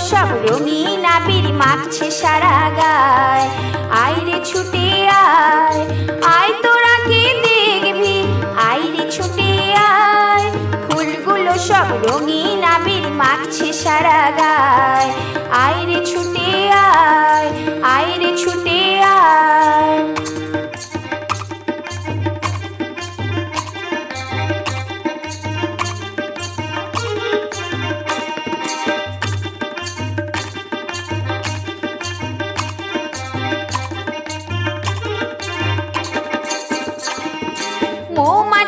রঙিন আবির মাখছে সারা গায়। আয় রে ছুটে আয় আয় তোরা কে দেখবি? আয় রে ছুটে আয়, ফুলগুলো সব রঙিন আবির মাখছে সারা গায়। আয় রে ছুটে আয় আইরে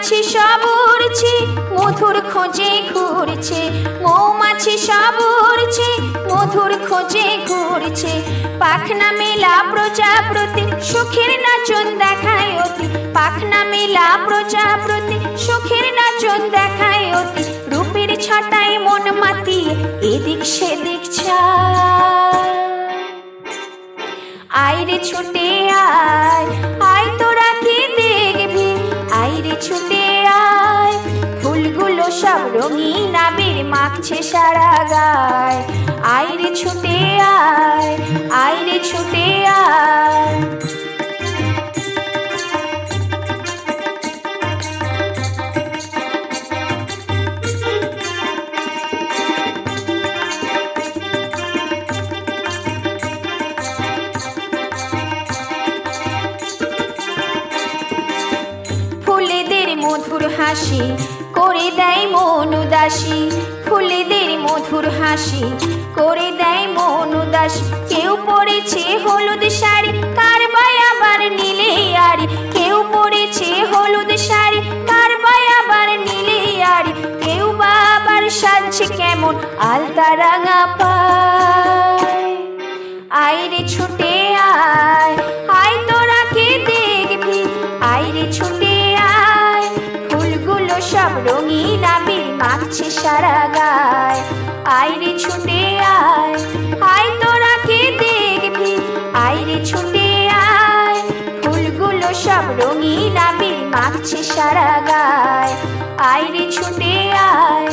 মৌমাছি সব উড়ছে, মধুর খোঁজে ঘুরছে, মৌমাছি সব উড়ছে, মধুর খোঁজে ঘুরছে। পাখনা মেলা প্রজাপতি, সুখের নাচন দেখায় অতি। পাখনা মেলা প্রজাপতি, সুখের নাচন দেখায় অতি। রূপের ছটায় মন মাতিয়ে এদিক সেদিক ছায় আইরে ছুটে রঙিন আবির মাখছে সারা গায়। আইরে ছুটে আয় আইরে ছুটে আয়। মধুর হাসি করে দেয় মন উদাসী, ফুলেদের মধুর হাসি। করে দেয় মন উদাসী, কেউ পরেছে হলুদ শাড়ি কার বাই আবার নীলে আড়ি। কেউ পরেছে হলুদ শাড়ি কার বাই আবার নীলে আড়ি। কেউ বা আবার সাজছে কেমন আলতা রাঙা পায় মাখছে সারা গায়। আইরে ছুটে আয় আয় তোরা কে দেখবি? আইরে ছুটে আয়, ফুলগুলো সব রঙিন আবির মাখছে সারা গায়। আইরে ছুটে আয়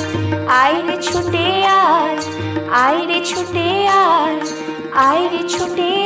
আইরে ছুটে আয় আইরে ছুটে আয় আইরে ছুটে